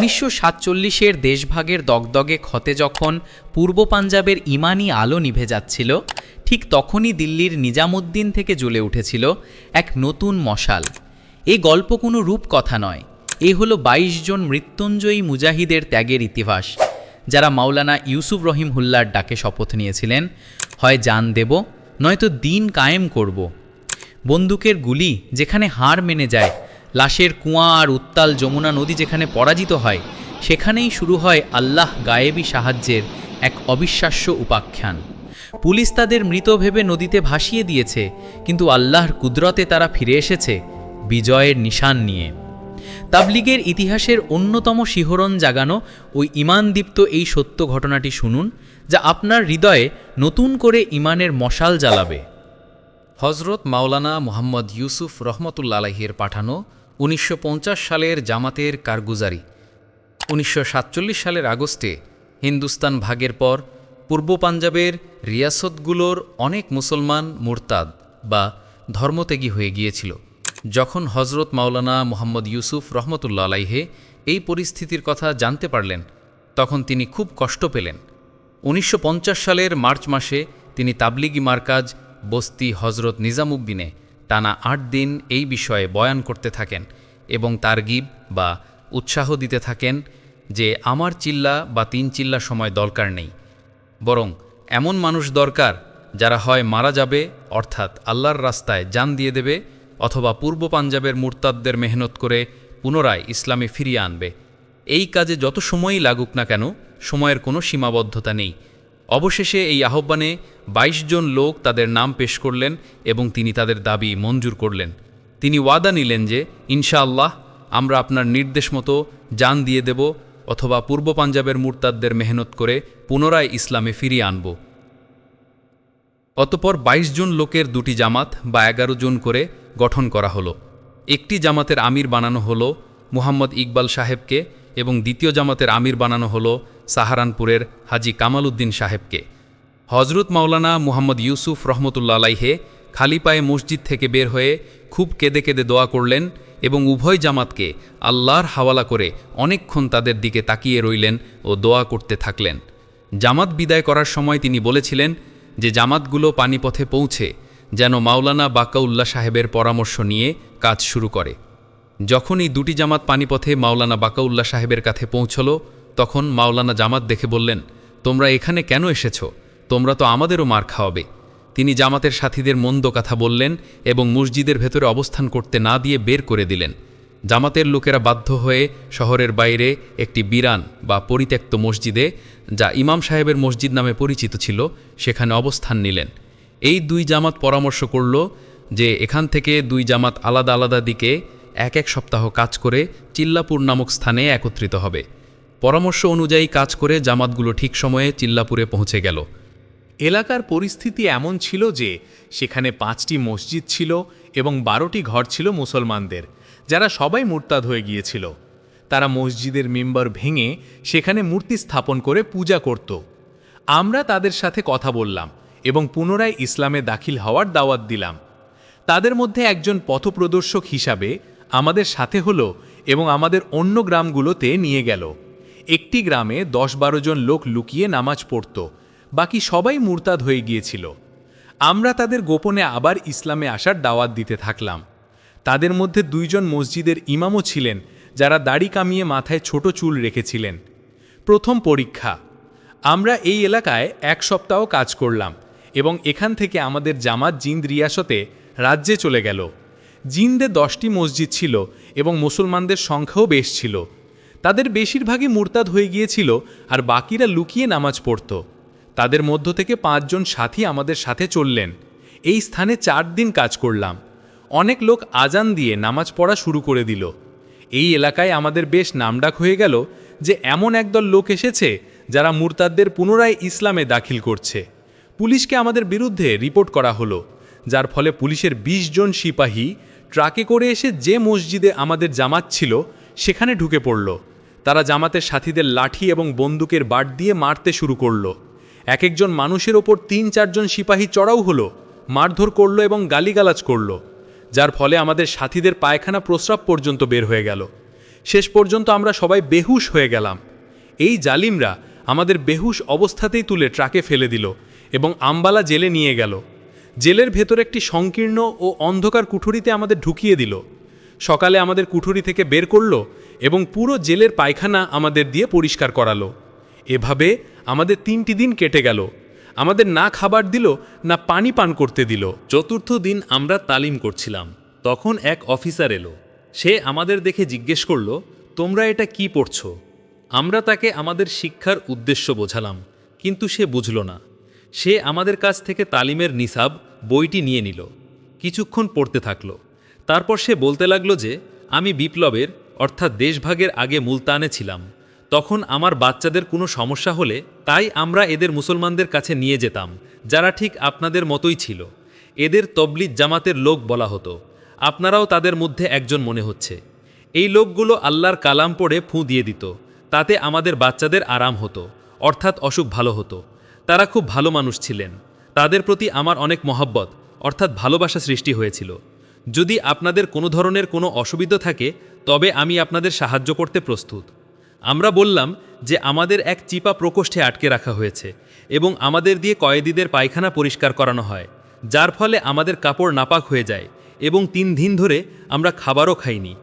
উনিশশো সাতচল্লিশের দেশভাগের দগদগে ক্ষতে যখন পূর্ব পাঞ্জাবের ইমানি আলো নিভে যাচ্ছিল, ঠিক তখনই দিল্লির নিজামুদ্দিন থেকে জ্বলে উঠেছিল এক নতুন মশাল। এ গল্প কোনো রূপকথা নয়। এ হলো ২২ জন মৃত্যুঞ্জয়ী মুজাহিদের ত্যাগের ইতিহাস, যারা মাওলানা ইউসুফ রহিম হুল্লার ডাকে শপথ নিয়েছিলেন, হয় জান দেব, নয়তো দিন কায়েম করব। বন্দুকের গুলি যেখানে হার মেনে যায় লাশের কুয়া আর উত্তাল যমুনা নদী যেখানে পরাজিত হয়, সেখানেই শুরু হয় আল্লাহ গায়েবী সাহায্যের এক অবিশ্বাস্য উপাখ্যান। পুলিশ তাদের মৃত ভেবে নদীতে ভাসিয়ে দিয়েছে, কিন্তু আল্লাহর কুদরতে তারা ফিরে এসেছে বিজয়ের নিশান নিয়ে। তাবলিগের ইতিহাসের অন্যতম শিহরণ জাগানো ওই ইমানদীপ্ত এই সত্য ঘটনাটি শুনুন, যা আপনার হৃদয়ে নতুন করে ইমানের মশাল জ্বালাবে। হজরত মাওলানা মোহাম্মদ ইউসুফ রহমতুল্লা পাঠানো উনিশশো পঞ্চাশ সালের জামাতের কারগুজারি। উনিশশো সাতচল্লিশ সালের আগস্টে হিন্দুস্তান ভাগের পর পূর্ব পাঞ্জাবের রিয়াসতগুলোর অনেক মুসলমান মুরতাদ বা ধর্মত্যাগী হয়ে গিয়েছিল। যখন হজরত মাওলানা মোহাম্মদ ইউসুফ রহমতুল্লা আলাইহে এই পরিস্থিতির কথা জানতে পারলেন, তখন তিনি খুব কষ্ট পেলেন। উনিশশো পঞ্চাশ সালের মার্চ মাসে তিনি তাবলিগি মার্কাজ বস্তি হজরত নিজামুদ্দিনে টানা আট দিন এই বিষয়ে বয়ান করতে থাকেন এবং তারগিব বা উৎসাহ দিতে থাকেন যে আমার চিল্লা বা তিন চিল্লা সময় দরকার নেই। বরং এমন মানুষ দরকার যারা হয় মারা যাবে, অর্থাৎ আল্লাহর রাস্তায় জান দিয়ে দেবে অথবা পূর্ব পাঞ্জাবের মুরতাদদের মেহনত করে পুনরায় ইসলামে ফিরিয়ে আনবে। এই কাজে যত সময়ই লাগুক না কেন, সময়ের কোনো সীমাবদ্ধতা নেই। অবশেষে এই আহ্বানে ২২ জন লোক তাদের নাম পেশ করলেন এবং তিনি তাদের দাবি মঞ্জুর করলেন। তিনি ওয়াদা নিলেন যে, ইনশাআল্লাহ, আমরা আপনার নির্দেশ মতো জান দিয়ে দেব অথবা পূর্ব পাঞ্জাবের মুরতাদদের মেহনত করে পুনরায় ইসলামে ফিরিয়ে আনব। অতপর ২২ জন লোকের দুটি জামাত বা এগারো জন করে গঠন করা হলো। একটি জামাতের আমির বানানো হলো মুহাম্মদ ইকবাল সাহেবকে এবং দ্বিতীয় জামাতের আমির বানানো হলো সাহারানপুরের হাজি কামাল উদ্দিন সাহেবকে। হজরত মাওলানা মুহাম্মদ ইউসুফ রহমতুল্লা আলাইহে খালি পায়ে মসজিদ থেকে বের হয়ে খুব কেঁদে কেঁদে দোয়া করলেন এবং উভয় জামাতকে আল্লাহর হাওয়ালা করে অনেকক্ষণ তাদের দিকে তাকিয়ে রইলেন ও দোয়া করতে থাকলেন। জামাত বিদায় করার সময় তিনি বলেছিলেন যে, জামাতগুলো পানিপথে পৌঁছে যেন মাওলানা বাকাউল্লাহ সাহেবের পরামর্শ নিয়ে কাজ শুরু করে। যখন এই দুটি জামাত পানিপথে মাওলানা বাকাউল্লাহ সাহেবের কাছে পৌঁছল তখন মাওলানা জামাত দেখে বললেন, তোমরা এখানে কেন এসেছ? তোমরা তো আমাদেরও মার খাওয়াবে। তিনি জামাতের সাথীদের মন্দ কথা বললেন এবং মসজিদের ভেতরে অবস্থান করতে না দিয়ে বের করে দিলেন। জামাতের লোকেরা বাধ্য হয়ে শহরের বাইরে একটি বিরান বা পরিত্যক্ত মসজিদে, যা ইমাম সাহেবের মসজিদ নামে পরিচিত ছিল, সেখানে অবস্থান নিলেন। এই দুই জামাত পরামর্শ করল যে, এখান থেকে দুই জামাত আলাদা আলাদা দিকে এক এক সপ্তাহ কাজ করে চিল্লাপুর নামক স্থানে একত্রিত হবে। পরামর্শ অনুযায়ী কাজ করে জামাতগুলো ঠিক সময়ে চিল্লাপুরে পৌঁছে গেল। এলাকার পরিস্থিতি এমন ছিল যে, সেখানে পাঁচটি মসজিদ ছিল এবং বারোটি ঘর ছিল মুসলমানদের, যারা সবাই মুরতাদ হয়ে গিয়েছিল। তারা মসজিদের মেম্বার ভেঙে সেখানে মূর্তি স্থাপন করে পূজা করত। আমরা তাদের সাথে কথা বললাম এবং পুনরায় ইসলামে দাখিল হওয়ার দাওয়াত দিলাম। তাদের মধ্যে একজন পথপ্রদর্শক হিসাবে আমাদের সাথে হলো এবং আমাদের অন্য গ্রামগুলোতে নিয়ে গেল। একটি গ্রামে দশ বারো জন লোক লুকিয়ে নামাজ পড়ত। বাকি সবাই মুরতাদ হয়ে গিয়েছিল। আমরা তাদের গোপনে আবার ইসলামে আসার দাওয়াত দিতে থাকলাম। তাদের মধ্যে দুইজন মসজিদের ইমামও ছিলেন, যারা দাড়ি কামিয়ে মাথায় ছোট চুল রেখেছিলেন। প্রথম পরীক্ষা। আমরা এই এলাকায় এক সপ্তাহ কাজ করলাম এবং এখান থেকে আমাদের জামাত জিন্দ রিয়াসতে রাজ্যে চলে গেল। জিন্দে দশটি মসজিদ ছিল এবং মুসলমানদের সংখ্যাও বেশ ছিল। তাদের বেশিরভাগই মুরতাদ হয়ে গিয়েছিল আর বাকিরা লুকিয়ে নামাজ পড়ত। তাদের মধ্য থেকে পাঁচজন সাথী আমাদের সাথে চললেন। এই স্থানে চার দিন কাজ করলাম। অনেক লোক আজান দিয়ে নামাজ পড়া শুরু করে দিল। এই এলাকায় আমাদের বেশ নামডাক হয়ে গেল যে এমন একদল লোক এসেছে যারা মুরতাদদের পুনরায় ইসলামে দাখিল করছে। পুলিশকে আমাদের বিরুদ্ধে রিপোর্ট করা হলো, যার ফলে পুলিশের ২০ জন সিপাহী ট্রাকে করে এসে যে মসজিদে আমাদের জামাত ছিল, সেখানে ঢুকে পড়ল। তারা জামাতের সাথীদের লাঠি এবং বন্দুকের বাট দিয়ে মারতে শুরু করল। এক একজন মানুষের ওপর তিন চারজন সিপাহী চড়াও হলো, মারধর করল এবং গালিগালাজ করল, যার ফলে আমাদের সাথীদের পায়খানা প্রস্রাব পর্যন্ত বের হয়ে গেল। শেষ পর্যন্ত আমরা সবাই বেহুশ হয়ে গেলাম। এই জালিমরা আমাদের বেহুশ অবস্থাতেই তুলে ট্রাকে ফেলে দিল এবং আম্বালা জেলে নিয়ে গেল। জেলের ভেতর একটি সংকীর্ণ ও অন্ধকার কুঠুরিতে আমাদের ঢুকিয়ে দিল। সকালে আমাদের কুঠুরি থেকে বের করল এবং পুরো জেলের পায়খানা আমাদের দিয়ে পরিষ্কার করালো। এভাবে আমাদের তিনটি দিন কেটে গেল। আমাদের না খাবার দিল, না পানি পান করতে দিল। চতুর্থ দিন আমরা তালিম করছিলাম। তখন এক অফিসার এলো। সে আমাদের দেখে জিজ্ঞেস করল, তোমরা এটা কি পড়ছো? আমরা তাকে আমাদের শিক্ষার উদ্দেশ্য বোঝালাম, কিন্তু সে বুঝল না। সে আমাদের কাছ থেকে তালিমের নিসাব, বইটি নিয়ে নিল। কিছুক্ষণ পড়তে থাকল। তারপর সে বলতে লাগল যে, আমি বিপ্লবের, অর্থাৎ দেশভাগের আগে মুলতানে ছিলাম। তখন আমার বাচ্চাদের কোনো সমস্যা হলে তাই আমরা এদের মুসলমানদের কাছে নিয়ে যেতাম, যারা ঠিক আপনাদের মতোই ছিল। এদের তবলিদ জামাতের লোক বলা হতো। আপনারাও তাদের মধ্যে একজন মনে হচ্ছে। এই লোকগুলো আল্লাহর কালাম পড়ে ফুঁ দিয়ে দিত। তাতে আমাদের বাচ্চাদের আরাম হতো, অর্থাৎ অসুখ ভালো হতো। তারা খুব ভালো মানুষ ছিলেন। তাদের প্রতি আমার অনেক মহব্বত, অর্থাৎ ভালোবাসা সৃষ্টি হয়েছিল। যদি আপনাদের কোনো ধরনের কোনো অসুবিধা থাকে, তবে আমি আপনাদের সাহায্য করতে প্রস্তুত। আমরা বললাম যে আমাদের এক চিপা প্রকোষ্ঠে আটকে রাখা হয়েছে এবং আমাদের দিয়ে কয়েদিদের পায়খানা পরিষ্কার করানো হয়, যার ফলে আমাদের কাপড় নাপাক হয়ে যায় এবং তিন দিন ধরে আমরা খাবারও খাইনি।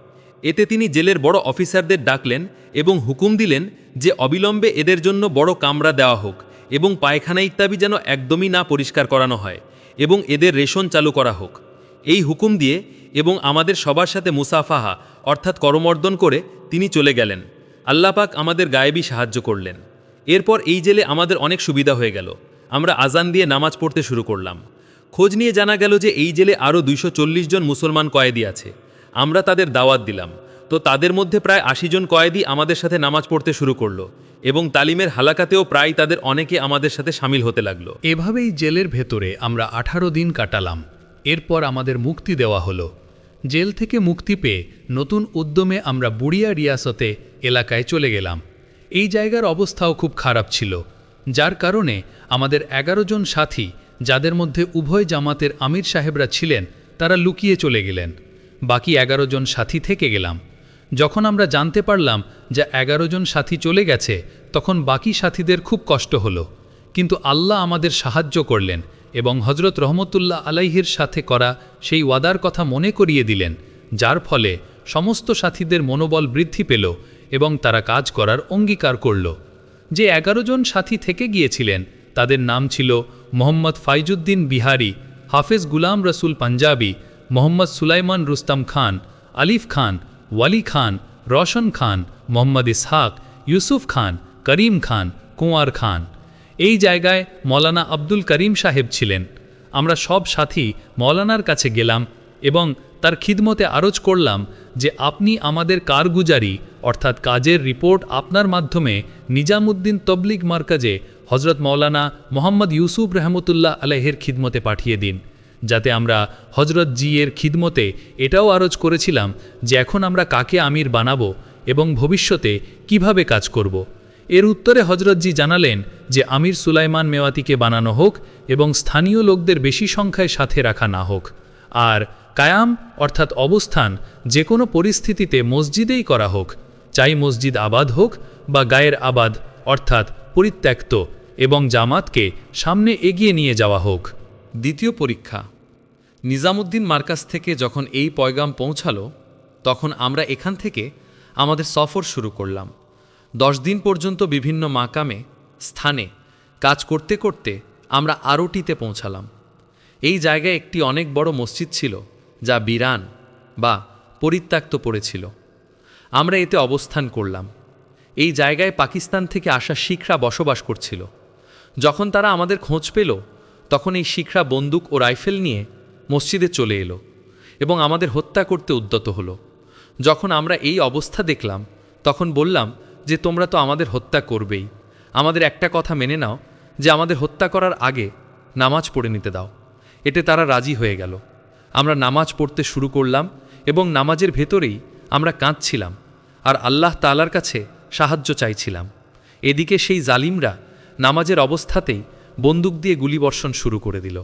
এতে তিনি জেলের বড় অফিসারদের ডাকলেন এবং হুকুম দিলেন যে অবিলম্বে এদের জন্য বড় কামরা দেওয়া হোক এবং পায়খানা ইত্যাদি যেন একদমই না পরিষ্কার করানো হয় এবং এদের রেশন চালু করা হোক। এই হুকুম দিয়ে এবং আমাদের সবার সাথে মুসাফাহা, অর্থাৎ করমর্দন করে তিনি চলে গেলেন। আল্লাপাক আমাদের গায়েবী সাহায্য করলেন। এরপর এই জেলে আমাদের অনেক সুবিধা হয়ে গেল। আমরা আজান দিয়ে নামাজ পড়তে শুরু করলাম। খোঁজ নিয়ে জানা গেল যে এই জেলে আরও দুইশো চল্লিশ জন মুসলমান কয়েদি আছে। আমরা তাদের দাওয়াত দিলাম। তো তাদের মধ্যে প্রায় আশি জন কয়েদি আমাদের সাথে নামাজ পড়তে শুরু করল এবং তালিমের হালাকাতেও প্রায় তাদের অনেকে আমাদের সাথে সামিল হতে লাগল। এভাবেই জেলের ভেতরে আমরা আঠারো দিন কাটালাম। এরপর আমাদের মুক্তি দেওয়া হলো। জেল থেকে মুক্তি পেয়ে নতুন উদ্যমে আমরা বুড়িয়া রিয়াসতে এলাকায় চলে গেলাম। এই জায়গার অবস্থাও খুব খারাপ ছিল, যার কারণে আমাদের এগারো জন সাথী, যাদের মধ্যে উভয় জামাতের আমির সাহেবরা ছিলেন, তারা লুকিয়ে চলে গেলেন। বাকি এগারো জন সাথী থেকে গেলাম। যখন আমরা জানতে পারলাম যে এগারো জন সাথী চলে গেছে, তখন বাকি সাথীদের খুব কষ্ট হলো। কিন্তু আল্লাহ আমাদের সাহায্য করলেন এবং হজরত রহমতুল্লাহ আলাইহির সাথে করা সেই ওয়াদার কথা মনে করিয়ে দিলেন, যার ফলে সমস্ত সাথীদের মনোবল বৃদ্ধি পেল এবং তারা কাজ করার অঙ্গীকার করল। যে এগারো জন সাথী থেকে গিয়েছিলেন, তাদের নাম ছিল মোহাম্মদ ফাইজুদ্দিন বিহারি, হাফেজ গুলাম রসুল পাঞ্জাবি, মোহাম্মদ সুলাইমান রুস্তাম খান, আলিফ খান, ওয়ালি খান, রশন খান, মোহাম্মদ ইসহাক, ইউসুফ খান, করিম খান, কুঁয়ার খান। এই জায়গায় মৌলানা আব্দুল করিম সাহেব ছিলেন। আমরা সব সাথী মৌলানার কাছে গেলাম এবং তার খিদমতে আরজ করলাম যে আপনি আমাদের কারগুজারি, অর্থাৎ কাজের রিপোর্ট আপনার মাধ্যমে নিজামুদ্দিন তবলিগ মার্কাজে হজরত মৌলানা মোহাম্মদ ইউসুফ রহমতুল্লাহ আলহের খিদমতে পাঠিয়ে দিন, যাতে আমরা হজরত জি এর খিদমতে এটাও আরজ করেছিলাম যে এখন আমরা কাকে আমির বানাবো এবং ভবিষ্যতে কীভাবে কাজ করব। এর উত্তরে হজরতজি জানালেন যে আমির সুলাইমান মেওয়াতিকে বানানো হোক এবং স্থানীয় লোকদের বেশি সংখ্যায় সাথে রাখা না হোক। আর কায়াম, অর্থাৎ অবস্থান, যে কোনো পরিস্থিতিতে মসজিদেই করা হোক। চাই মসজিদ আবাদ হোক বা গায়ের আবাদ, অর্থাৎ পরিত্যক্ত এবং জামাতকে সামনে এগিয়ে নিয়ে যাওয়া হোক। দ্বিতীয় পরীক্ষা। নিজামুদ্দিন মার্কাজ থেকে যখন এই পয়গাম পৌঁছালো, তখন আমরা এখান থেকে আমাদের সফর শুরু করলাম। দশ দিন পর্যন্ত বিভিন্ন মাকামে, স্থানে কাজ করতে করতে আমরা আরোটিতে পৌঁছালাম। এই জায়গায় একটি অনেক বড় মসজিদ ছিল, যা বিরান বা পরিত্যক্ত পড়েছিল। আমরা এতে অবস্থান করলাম। এই জায়গায় পাকিস্তান থেকে আসা শিখরা বসবাস করছিল। যখন তারা আমাদের খোঁজ পেল, তখন এই শিখরা বন্দুক ও রাইফেল নিয়ে মসজিদে চলে এলো এবং আমাদের হত্যা করতে উদ্যত হলো। যখন আমরা এই অবস্থা দেখলাম, তখন বললাম যে তোমরা তো আমাদের হত্যা করবেই। আমাদের একটা কথা মেনে নাও, যে আমাদের হত্যা করার আগে নামাজ পড়ে নিতে দাও। এতে তারা রাজি হয়ে গেল। আমরা নামাজ পড়তে শুরু করলাম এবং নামাজের ভেতরেই আমরা কাঁদছিলাম আর আল্লাহ তালার কাছে সাহায্য চাইছিলাম। এদিকে সেই জালিমরা নামাজের অবস্থাতেই বন্দুক দিয়ে গুলিবর্ষণ শুরু করে দিল।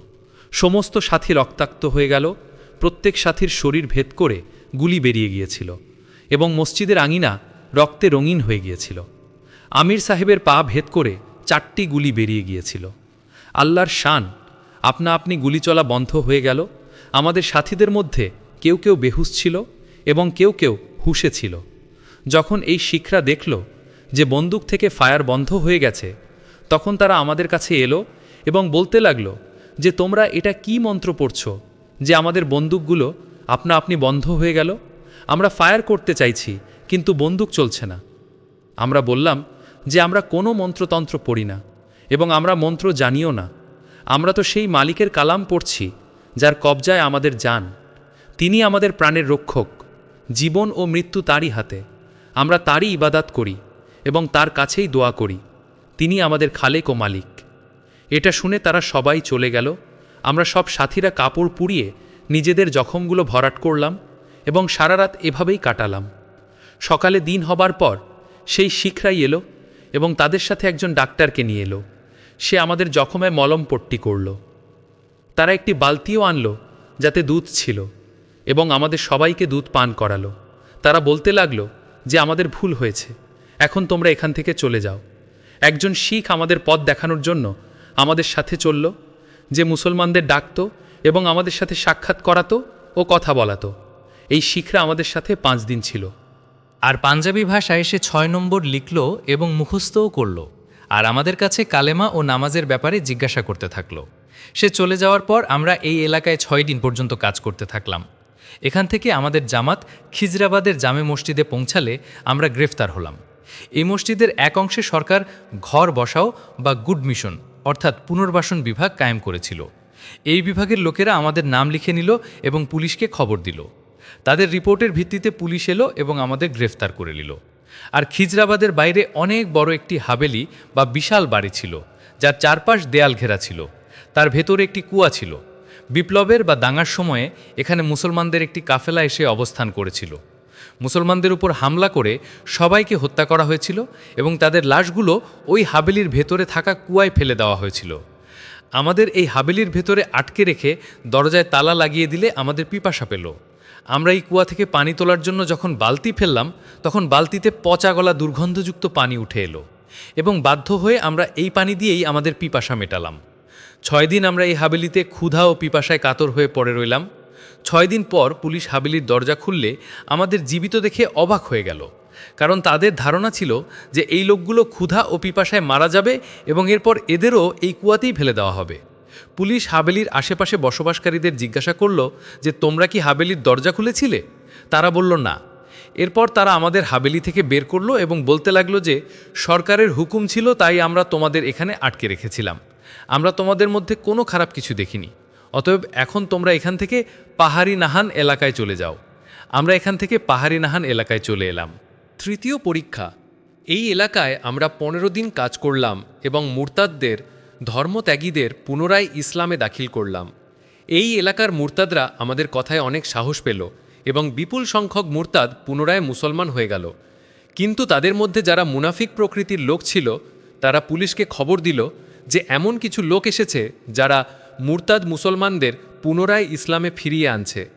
সমস্ত সাথী রক্তাক্ত হয়ে গেল, প্রত্যেক সাথীর শরীর ভেদ করে গুলি বেরিয়ে গিয়েছিল এবং মসজিদের আঙিনা রক্তে রঙিন হয়ে গিয়েছিল। আমির সাহেবের পা ভেদ করে চারটি গুলি বেরিয়ে গিয়েছিল। আল্লাহর শান, আপনা আপনি গুলি চলা বন্ধ হয়ে গেল, আমাদের সাথীদের মধ্যে কেউ কেউ বেহুশ ছিল এবং কেউ কেউ হুশে ছিল। যখন এই শিখরা দেখল যে বন্দুক থেকে ফায়ার বন্ধ হয়ে গেছে, তখন তারা আমাদের কাছে এলো এবং বলতে লাগল যে, তোমরা এটা কি মন্ত্র পড়ছ যে আমাদের বন্দুকগুলো আপনা আপনি বন্ধ হয়ে গেল? আমরা ফায়ার করতে চাইছি কিন্তু বন্দুক চলছে না। আমরা বললাম যে আমরা কোনো মন্ত্রতন্ত্র পড়ি না এবং আমরা মন্ত্র জানিও না। আমরা তো সেই মালিকের কালাম পড়ছি, যার কবজায় আমাদের যান। তিনি আমাদের প্রাণের রক্ষক, জীবন ও মৃত্যু তারই হাতে। আমরা তারই ইবাদাত করি এবং তার কাছেই দোয়া করি। তিনি আমাদের খালেক ও মালিক। এটা শুনে তারা সবাই চলে গেল। আমরা সব সাথীরা কাপড় পুড়িয়ে নিজেদের জখমগুলো ভরাট করলাম এবং সারা রাত এভাবেই কাটালাম। সকালে দিন হবার পর সেই শিখরাই এলো এবং তাদের সাথে একজন ডাক্তারকে নিয়ে এলো। সে আমাদের জখমে মলম পট্টি করল। তারা একটি বালতিও আনলো যাতে দুধ ছিল এবং আমাদের সবাইকে দুধ পান করালো। তারা বলতে লাগল যে আমাদের ভুল হয়েছে, এখন তোমরা এখান থেকে চলে যাও। একজন শিখ আমাদের পথ দেখানোর জন্য আমাদের সাথে চলল, যে মুসলমানদের ডাকতো এবং আমাদের সাথে সাক্ষাৎ করাতো ও কথা বলাতো। এই শিখরা আমাদের সাথে পাঁচ দিন ছিল। আর পাঞ্জাবি ভাষায় সে ছয় নম্বর লিখল এবং মুখস্থও করল। আর আমাদের কাছে কালেমা ও নামাজের ব্যাপারে জিজ্ঞাসা করতে থাকল। সে চলে যাওয়ার পর আমরা এই এলাকায় ছয় দিন পর্যন্ত কাজ করতে থাকলাম। এখান থেকে আমাদের জামাত খিজরাবাদের জামে মসজিদে পৌঁছালে আমরা গ্রেফতার হলাম। এই মসজিদের এক অংশে সরকার ঘর বসাও বা গুড মিশন, অর্থাৎ পুনর্বাসন বিভাগ কায়েম করেছিল। এই বিভাগের লোকেরা আমাদের নাম লিখে নিল এবং পুলিশকে খবর দিল। তাদের রিপোর্টের ভিত্তিতে পুলিশ এলো এবং আমাদের গ্রেফতার করে নিল। আর খিজরাবাদের বাইরে অনেক বড় একটি হাবেলি বা বিশাল বাড়ি ছিল, যার চারপাশ দেয়াল ঘেরা ছিল। তার ভেতরে একটি কুয়া ছিল। বিপ্লবের বা দাঙ্গার সময়ে এখানে মুসলমানদের একটি কাফেলা এসে অবস্থান করেছিল। মুসলমানদের উপর হামলা করে সবাইকে হত্যা করা হয়েছিল এবং তাদের লাশগুলো ওই হাবেলির ভেতরে থাকা কুয়ায় ফেলে দেওয়া হয়েছিল। আমাদের এই হাবেলির ভেতরে আটকে রেখে দরজায় তালা লাগিয়ে দিলে আমাদের পিপাসা পেল। আমরা এই কুয়া থেকে পানি তোলার জন্য যখন বালতি ফেললাম, তখন বালতিতে পচা গলা দুর্গন্ধযুক্ত পানি উঠে এলো এবং বাধ্য হয়ে আমরা এই পানি দিয়েই আমাদের পিপাসা মেটালাম। ছয় দিন আমরা এই হাবেলিতে ক্ষুধা ও পিপাসায় কাতর হয়ে পড়ে রইলাম। ছয় দিন পর পুলিশ হাবেলির দরজা খুললে আমাদের জীবিত দেখে অবাক হয়ে গেল, কারণ তাদের ধারণা ছিল যে এই লোকগুলো ক্ষুধা ও পিপাসায় মারা যাবে এবং এরপর এদেরও এই কুয়াতেই ফেলে দেওয়া হবে। পুলিশ হাবেলির আশেপাশে বসবাসকারীদের জিজ্ঞাসা করল যে, তোমরা কি হাবেলির দরজা খুলেছিলে? তারা বলল, না। এরপর তারা আমাদের হাবেলি থেকে বের করল এবং বলতে লাগল যে, সরকারের হুকুম ছিল, তাই আমরা তোমাদের এখানে আটকে রেখেছিলাম। আমরা তোমাদের মধ্যে কোনো খারাপ কিছু দেখিনি। অতএব এখন তোমরা এখান থেকে পাহাড়ি নাহান এলাকায় চলে যাও। আমরা এখান থেকে পাহাড়ি নাহান এলাকায় চলে এলাম। তৃতীয় পরীক্ষা। এই এলাকায় আমরা পনেরো দিন কাজ করলাম এবং মুরতাদদের ধর্মত্যাগীদের পুনরায় ইসলামে দাখিল করলাম। এই এলাকার মুরতাদরা আমাদের কথায় অনেক সাহস পেল এবং বিপুল সংখ্যক মুরতাদ পুনরায় মুসলমান হয়ে গেল। কিন্তু তাদের মধ্যে যারা মুনাফিক প্রকৃতির লোক ছিল, তারা পুলিশকে খবর দিল যে এমন কিছু লোক এসেছে যারা মুরতাদ মুসলমানদের পুনরায় ইসলামে ফিরিয়ে আনছে।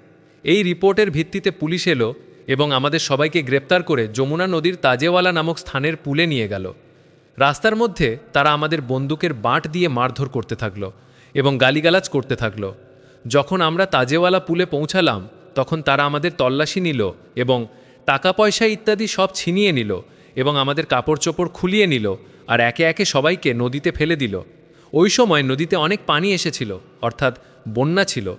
এই রিপোর্টের ভিত্তিতে পুলিশ এলো এবং আমাদের সবাইকে গ্রেপ্তার করে যমুনা নদীর তাজেওয়ালা নামক স্থানের পুলে নিয়ে গেল। রাস্তার মধ্যে তারা আমাদের বন্দুকের বাঁট দিয়ে মারধর করতে থাকল এবং গালিগালাজ করতে থাকল। যখন আমরা তাজেওয়ালা পুলে পৌঁছালাম, তখন তারা আমাদের তল্লাশি নিল এবং টাকা পয়সা ইত্যাদি সব ছিনিয়ে নিল এবং আমাদের কাপড় চোপড় খুলিয়ে নিল আর একে একে সবাইকে নদীতে ফেলে দিল। ওই সময় নদীতে অনেক পানি এসেছিল, অর্থাৎ বন্যা ছিল।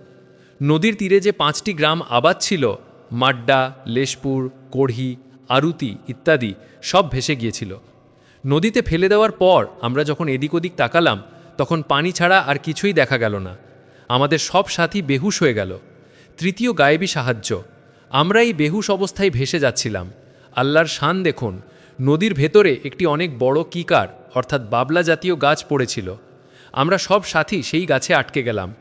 নদীর তীরে যে পাঁচটি গ্রাম আবাদ ছিল, মাড্ডা, লেশপুর, কোড়হি, আরুতি ইত্যাদি সব ভেসে গিয়েছিল। নদীতে ফেলে দেওয়ার পর আমরা যখন এদিক ওদিক তাকালাম, তখন পানি ছাড়া আর কিছুই দেখা গেল না। আমাদের সব সাথী বেহুশ হয়ে গেল। তৃতীয় গায়েবী সাহায্য। আমরা এই বেহুশ অবস্থায় ভেসে যাচ্ছিলাম। আল্লাহর শান দেখুন, নদীর ভেতরে একটি অনেক বড় কিকার, অর্থাৎ বাবলা জাতীয় গাছ পড়েছিল। আমরা সব সাথী সেই গাছে আটকে গেলাম।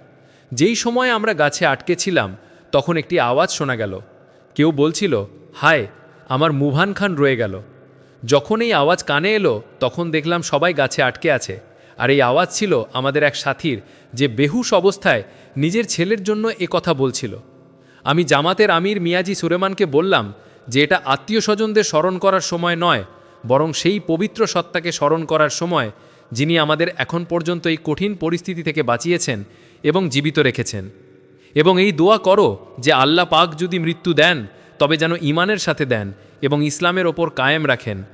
যেই সময় আমরা গাছে আটকে ছিলাম, তখন একটি আওয়াজ শোনা গেল। কেউ বলছিল, হায়, আমার মুভান খান রয়ে গেল। যখন এই আওয়াজ কানে এলো, তখন দেখলাম সবাই গাছে আটকে আছে। আর এই আওয়াজ ছিল আমাদের এক সাথীর, যে বেহুশ অবস্থায় নিজের ছেলের জন্য এ কথা বলছিল। আমি জামাতের আমির মিয়াজি সুরেমানকে বললাম যে এটা আত্মীয় স্বজনদের স্মরণ করার সময় নয়, বরং সেই পবিত্র সত্তাকে স্মরণ করার সময় যিনি আমাদের এখন পর্যন্ত এই কঠিন পরিস্থিতি থেকে বাঁচিয়েছেন এবং জীবিত রেখেছেন। এবং এই দোয়া করো যে আল্লাহ পাক যদি মৃত্যু দেন, তবে যেন ইমানের সাথে দেন এবং ইসলামের ওপর কায়েম রাখেন।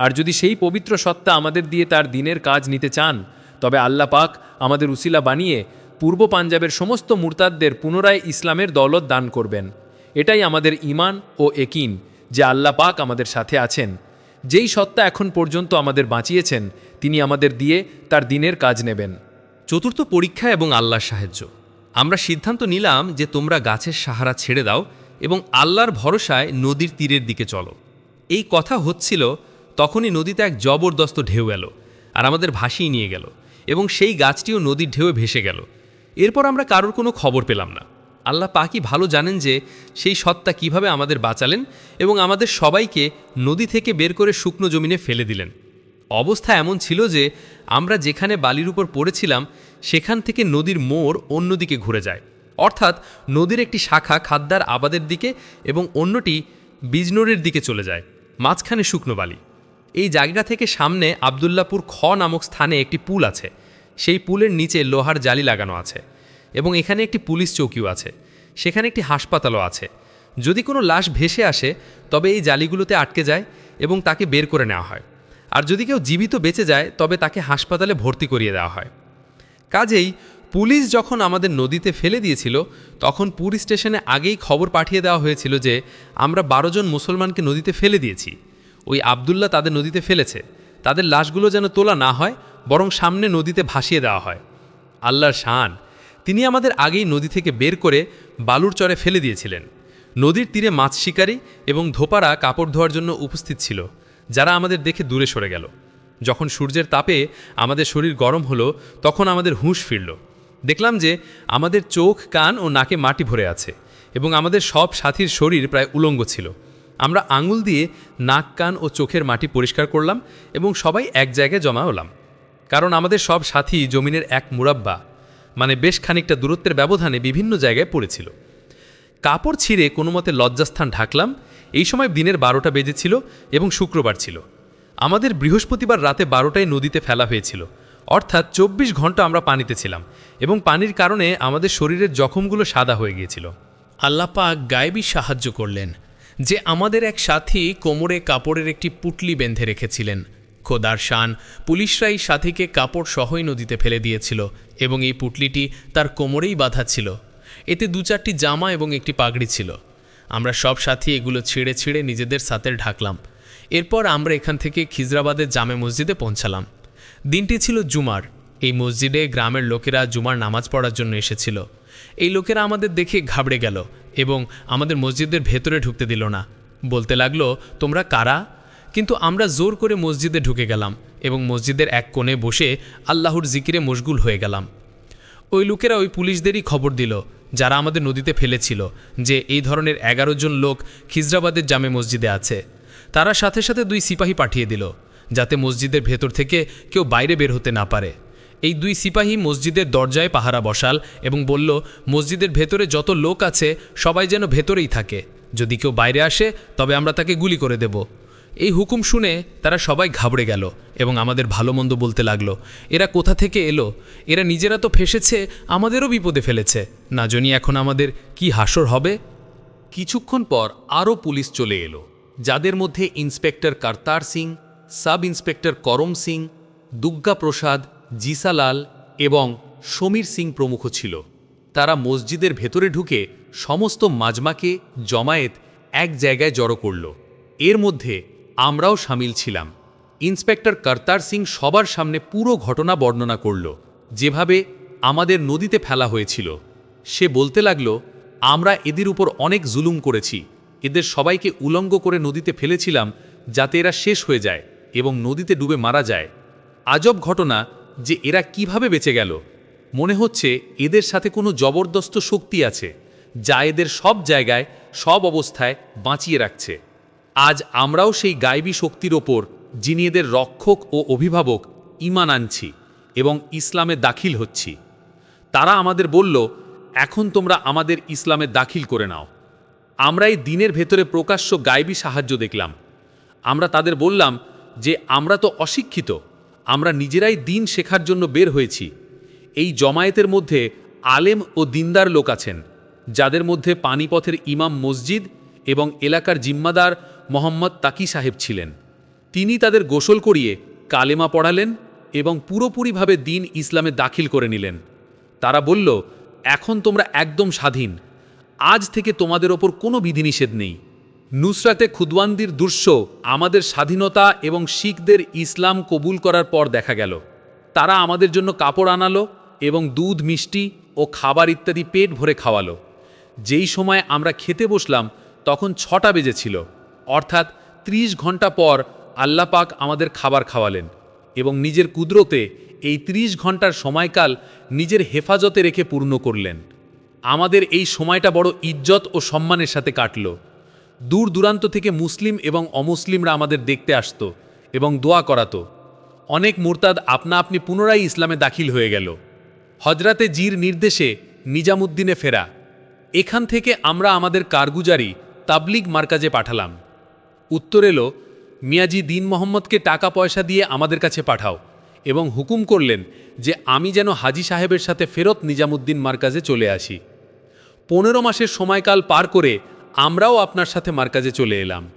আর যদি সেই পবিত্র সত্তা আমাদের দিয়ে তার দিনের কাজ নিতে চান, তবে আল্লাহ পাক আমাদের উসিলা বানিয়ে পূর্ব পাঞ্জাবের সমস্ত মুরতাদদের পুনরায় ইসলামের দৌলত দান করবেন। এটাই আমাদের ইমান ও একিন, যে আল্লাহ পাক আমাদের সাথে আছেন। যেই সত্তা এখন পর্যন্ত আমাদের বাঁচিয়েছেন, তিনি আমাদের দিয়ে তার দিনের কাজ নেবেন। চতুর্থ পরীক্ষা এবং আল্লাহর সাহায্য। আমরা সিদ্ধান্ত নিলাম যে তোমরা গাছের সাহারা ছেড়ে দাও এবং আল্লাহর ভরসায় নদীর তীরের দিকে চলো। এই কথা হচ্ছিল তখনই নদীতে এক জবরদস্ত ঢেউ এলো আর আমাদের ভাসিয়ে নিয়ে গেল এবং সেই গাছটিও নদীর ঢেউয়ে ভেসে গেল। এরপর আমরা কারোর কোনো খবর পেলাম না। আল্লাহ পাকই ভালো জানেন যে সেই সত্তা কীভাবে আমাদের বাঁচালেন এবং আমাদের সবাইকে নদী থেকে বের করে শুকনো জমিনে ফেলে দিলেন। অবস্থা এমন ছিল যে আমরা যেখানে বালির উপর পড়েছিলাম, সেখান থেকে নদীর মোড় অন্যদিকে ঘুরে যায়। অর্থাৎ নদীর একটি শাখা খাদ্যার আবাদের দিকে এবং অন্যটি বিজনোরের দিকে চলে যায়, মাঝখানে শুকনো বালি। এই জায়গা থেকে সামনে আবদুল্লাপুর খ নামক স্থানে একটি পুল আছে। সেই পুলের নিচে লোহার জালি লাগানো আছে এবং এখানে একটি পুলিশ চৌকিও আছে। সেখানে একটি হাসপাতালও আছে। যদি কোনো লাশ ভেসে আসে, তবে এই জালিগুলোতে আটকে যায় এবং তাকে বের করে নেওয়া হয়। আর যদি কেউ জীবিত বেঁচে যায়, তবে তাকে হাসপাতালে ভর্তি করিয়ে দেওয়া হয়। কাজেই পুলিশ যখন আমাদের নদীতে ফেলে দিয়েছিল, তখন পুরী স্টেশনে আগেই খবর পাঠিয়ে দেওয়া হয়েছিল যে, আমরা বারো জন মুসলমানকে নদীতে ফেলে দিয়েছি। ওই আবদুল্লাহ তাদের নদীতে ফেলেছে। তাদের লাশগুলো যেন তোলা না হয়, বরং সামনে নদীতে ভাসিয়ে দেওয়া হয়। আল্লাহর শান, তিনি আমাদের আগেই নদী থেকে বের করে বালুর চরে ফেলে দিয়েছিলেন। নদীর তীরে মাছ শিকারী এবং ধোপারা কাপড় ধোয়ার জন্য উপস্থিত ছিল, যারা আমাদের দেখে দূরে সরে গেল। যখন সূর্যের তাপে আমাদের শরীর গরম হলো, তখন আমাদের হুঁশ ফিরল। দেখলাম যে আমাদের চোখ, কান ও নাকে মাটি ভরে আছে এবং আমাদের সব সাথীর শরীর প্রায় উলঙ্গ ছিল। আমরা আঙুল দিয়ে নাক, কান ও চোখের মাটি পরিষ্কার করলাম এবং সবাই এক জায়গায় জমা হলাম। কারণ আমাদের সব সাথী জমিনের এক মুরাব্বা মানে বেশ খানিকটা দূরত্বের ব্যবধানে বিভিন্ন জায়গায় পড়েছিল। কাপড় ছিঁড়ে কোনো মতে লজ্জাস্থান ঢাকলাম। এই সময় দিনের বারোটা বেজেছিল এবং শুক্রবার ছিল। আমাদের বৃহস্পতিবার রাতে বারোটায় নদীতে ফেলা হয়েছিল। অর্থাৎ চব্বিশ ঘণ্টা আমরা পানিতে ছিলাম এবং পানির কারণে আমাদের শরীরের জখমগুলো সাদা হয়ে গিয়েছিল। আল্লাহ পাক গায়েবী সাহায্য করলেন। যে আমাদের এক সাথী কোমরে কাপড়ের একটি পুটলি বেঁধে রেখেছিলেন। খোদার শান, পুলিশরা এই সাথীকে কাপড় সহই নদীতে ফেলে দিয়েছিল এবং এই পুটলিটি তার কোমরেই বাঁধা ছিল। এতে দু চারটি জামা এবং একটি পাগড়ি ছিল। আমরা সব সাথী এগুলো ছিঁড়ে ছিঁড়ে নিজেদের সাথে ঢাকলাম। এরপর আমরা এখান থেকে খিজরাবাদের জামে মসজিদে পৌঁছালাম। দিনটি ছিল জুমার। এই মসজিদে গ্রামের লোকেরা জুমার নামাজ পড়ার জন্য এসেছিল। এই লোকেরা আমাদের দেখে ঘাবড়ে গেল। এবং আমাদের মসজিদের ভেতরে ঢুকতে দিল না। বলতে লাগল, তোমরা কারা? কিন্তু আমরা জোর করে মসজিদে ঢুকে গেলাম এবং মসজিদের এক কোণে বসে আল্লাহর জিকিরে মশগুল হয়ে গেলাম। ওই লোকেরা ওই পুলিশদেরই খবর দিল, যারা আমাদের নদীতে ফেলেছিল, যে এই ধরনের এগারো জন লোক খিজরাবাদের জামে মসজিদে আছে। তারা সাথে সাথে দুই সিপাহী পাঠিয়ে দিল, যাতে মসজিদের ভেতর থেকে কেউ বাইরে বের হতে না পারে। এই দুই সিপাহী মসজিদের দরজায় পাহারা বসাল এবং বলল, মসজিদের ভেতরে যত লোক আছে, সবাই যেন ভেতরেই থাকে। যদি কেউ বাইরে আসে, তবে আমরা তাকে গুলি করে দেব। এই হুকুম শুনে তারা সবাই ঘাবড়ে গেল এবং আমাদের ভালো মন্দ বলতে লাগল, এরা কোথা থেকে এলো? এরা নিজেরা তো ফেসেছে, আমাদেরও বিপদে ফেলেছে। না জানি এখন আমাদের কি হাসর হবে? কিছুক্ষণ পর আরও পুলিশ চলে এলো, যাদের মধ্যে inspector Kartar Singh sub inspector Karam Singh, Dugga Prasad Jisalal এবং সমীর সিং প্রমুখ ছিল। তারা মসজিদের ভেতরে ঢুকে সমস্ত মাজমাকে, জমায়েত এক জায়গায় জড়ো করল। এর মধ্যে আমরাও সামিল ছিলাম। ইন্সপেক্টর কর্তার সিং সবার সামনে পুরো ঘটনা বর্ণনা করল, যেভাবে আমাদের নদীতে ফেলা হয়েছিল। সে বলতে লাগল, আমরা এদের উপর অনেক জুলুম করেছি। এদের সবাইকে উলঙ্গ করে নদীতে ফেলেছিলাম যাতে এরা শেষ হয়ে যায় এবং নদীতে ডুবে মারা যায়। আজব ঘটনা যে এরা কীভাবে বেঁচে গেল। মনে হচ্ছে এদের সাথে কোনো জবরদস্ত শক্তি আছে, যা এদের সব জায়গায়, সব অবস্থায় বাঁচিয়ে রাখছে। আজ আমরাও সেই গায়বী শক্তির ওপর, যিনি এদের রক্ষক ও অভিভাবক ইমান আনছি এবং ইসলামে দাখিল হচ্ছি। তারা আমাদের বলল, এখন তোমরা আমাদের ইসলামে দাখিল করে নাও। আমরা এই দিনের ভেতরে প্রকাশ্য গায়েবী সাহায্য দেখলাম। আমরা তাদের বললাম যে, আমরা তো অশিক্ষিত আমরা নিজেরাই দিন শেখার জন্য বের হয়েছি। এই জমায়েতের মধ্যে আলেম ও দিনদার লোক আছেন, যাদের মধ্যে পানিপথের ইমাম মসজিদ এবং এলাকার জিম্মাদার মোহাম্মদ তাকি সাহেব ছিলেন। তিনি তাদের গোসল করিয়ে কালেমা পড়ালেন এবং পুরোপুরিভাবে দিন ইসলামে দাখিল করে নিলেন। তারা বলল, এখন তোমরা একদম স্বাধীন। আজ থেকে তোমাদের ওপর কোনো বিধিনিষেধ নেই। নুসরাতে খুদওয়ান্দির দুর্স আমাদের স্বাধীনতা এবং শিখদের ইসলাম কবুল করার পর দেখা গেল। তারা আমাদের জন্য কাপড় আনালো এবং দুধ, মিষ্টি ও খাবার ইত্যাদি পেট ভরে খাওয়ালো। যেই সময় আমরা খেতে বসলাম, তখন ছটা বেজেছিল। অর্থাৎ ত্রিশ ঘণ্টা পর আল্লাহ পাক আমাদের খাবার খাওয়ালেন এবং নিজের কুদরতে এই ত্রিশ ঘণ্টার সময়কাল নিজের হেফাজতে রেখে পূর্ণ করলেন। আমাদের এই সময়টা বড় ইজ্জত ও সম্মানের সাথে কাটল। দূর দূরান্ত থেকে মুসলিম এবং অমুসলিমরা আমাদের দেখতে আসতো এবং দোয়া করাতো। অনেক মুরতাদ আপনা আপনি পুনরায় ইসলামে দাখিল হয়ে গেল। হজরাতে জির নির্দেশে নিজামুদ্দিনে ফেরা। এখান থেকে আমরা আমাদের কারগুজারি তাবলিগ মার্কাজে পাঠালাম। উত্তর এলো, মিয়াজি দিন মোহাম্মদকে টাকা পয়সা দিয়ে আমাদের কাছে পাঠাও এবং হুকুম করলেন যে আমি যেন হাজি সাহেবের সাথে ফেরত নিজামুদ্দিন মার্কাজে চলে আসি। পনেরো মাসের সময়কাল পার করে আমরাও আপনার সাথে মার্কাজে চলে এলাম।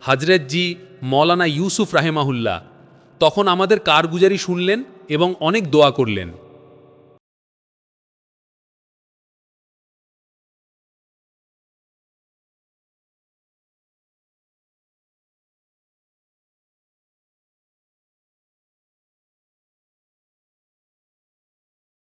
হাজরতজি মৌলানা ইউসুফ রাহেমাহুল্লাহ, তখন আমাদের কারগুজারি শুনলেন এবং অনেক দোয়া করলেন।